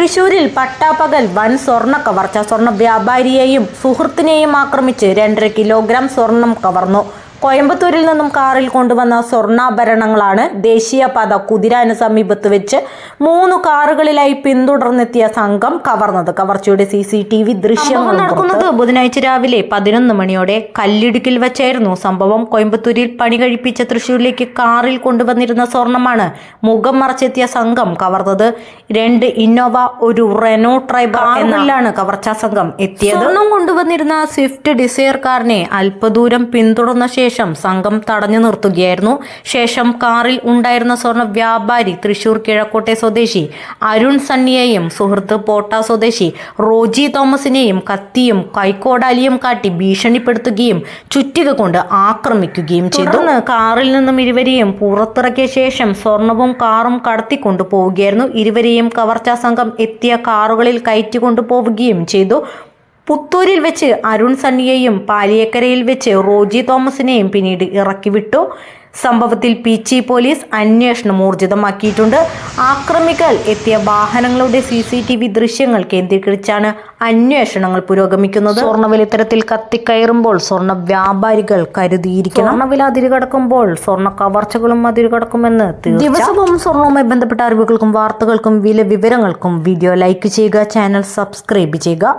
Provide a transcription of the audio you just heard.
തൃശൂരിൽ പട്ടാപ്പകൽ വൻ സ്വർണ കവർച്ച. സ്വർണ വ്യാപാരിയെയും സുഹൃത്തിനെയും ആക്രമിച്ച് രണ്ടര കിലോഗ്രാം സ്വർണം കവർന്നു. കോയമ്പത്തൂരിൽ നിന്നും കാറിൽ കൊണ്ടുവന്ന സ്വർണാഭരണങ്ങളാണ് ദേശീയപാത കുതിരാന് സമീപത്ത് വെച്ച് മൂന്ന് കാറുകളിലായി പിന്തുടർന്നെത്തിയ സംഘം കവർന്നത്. കവർച്ചയുടെ സി സി ടി വി ദൃശ്യങ്ങൾ നടക്കുന്നത് ബുധനാഴ്ച രാവിലെ പതിനൊന്ന് മണിയോടെ കല്ലിടുക്കിൽ വെച്ചായിരുന്നു. സംഭവം കോയമ്പത്തൂരിൽ പണി കഴിപ്പിച്ച തൃശൂരിലേക്ക് കാറിൽ കൊണ്ടുവന്നിരുന്ന സ്വർണമാണ് മുഖം മറച്ചെത്തിയ സംഘം കവർന്നത്. രണ്ട് ഇന്നോവ ഒരു റെനോ ട്രൈബർ എന്നിലാണ് കവർച്ചാ സംഘം എത്തിയത്. സ്വർണം കൊണ്ടുവന്നിരുന്ന സ്വിഫ്റ്റ് ഡിസയർ കാറിനെ അല്പദൂരം പിന്തുടർന്ന ശേഷം സംഘം തടഞ്ഞു നിർത്തുകയായിരുന്നു. ശേഷം കാറിൽ ഉണ്ടായിരുന്ന സ്വർണ വ്യാപാരി തൃശൂർ കിഴക്കോട്ടെ സ്വദേശി അരുൺ സണ്ണിയെയും സുഹൃത്ത് പോട്ട സ്വദേശി റോജി തോമസിനെയും കത്തിയും കൈക്കോടാലിയും കാട്ടി ഭീഷണിപ്പെടുത്തുകയും ചുറ്റിക കൊണ്ട് ആക്രമിക്കുകയും ചെയ്തു. കാറിൽ നിന്നും ഇരുവരെയും പുറത്തിറക്കിയ ശേഷം സ്വർണവും കാറും കടത്തിക്കൊണ്ടു പോവുകയായിരുന്നു ഇരുവരെയും കവർച്ചാ സംഘം എത്തിയ കാറുകളിൽ കയറ്റിക്കൊണ്ടു പോവുകയും ചെയ്തു. പുത്തൂരിൽ വെച്ച് അരുൺ സണ്ണിയെയും പാലിയക്കരയിൽ വെച്ച് റോജി തോമസിനെയും പിന്നീട് ഇറക്കി വിട്ടു സംഭവത്തിൽ ചി പോലീസ് അന്വേഷണം ഊർജിതമാക്കിയിട്ടുണ്ട്. ആക്രമികൾ എത്തിയ വാഹനങ്ങളുടെ സി സി ടി വി ദൃശ്യങ്ങൾ കേന്ദ്രീകരിച്ചാണ് അന്വേഷണങ്ങൾ പുരോഗമിക്കുന്നത്. സ്വർണവില ഇത്തരത്തിൽ കത്തിക്കയറുമ്പോൾ സ്വർണ വ്യാപാരികൾ കരുതിയിരിക്കണം. സ്വർണവില അതിരുകടക്കുമ്പോൾ സ്വർണ കവർച്ചകളും അതിരുകടക്കുമെന്ന്. ദിവസവും സ്വർണവുമായി ബന്ധപ്പെട്ട അറിവുകൾക്കും വാർത്തകൾക്കും വില വിവരങ്ങൾക്കും വീഡിയോ ലൈക്ക് ചെയ്യുക ചാനൽ സബ്സ്ക്രൈബ് ചെയ്യുക.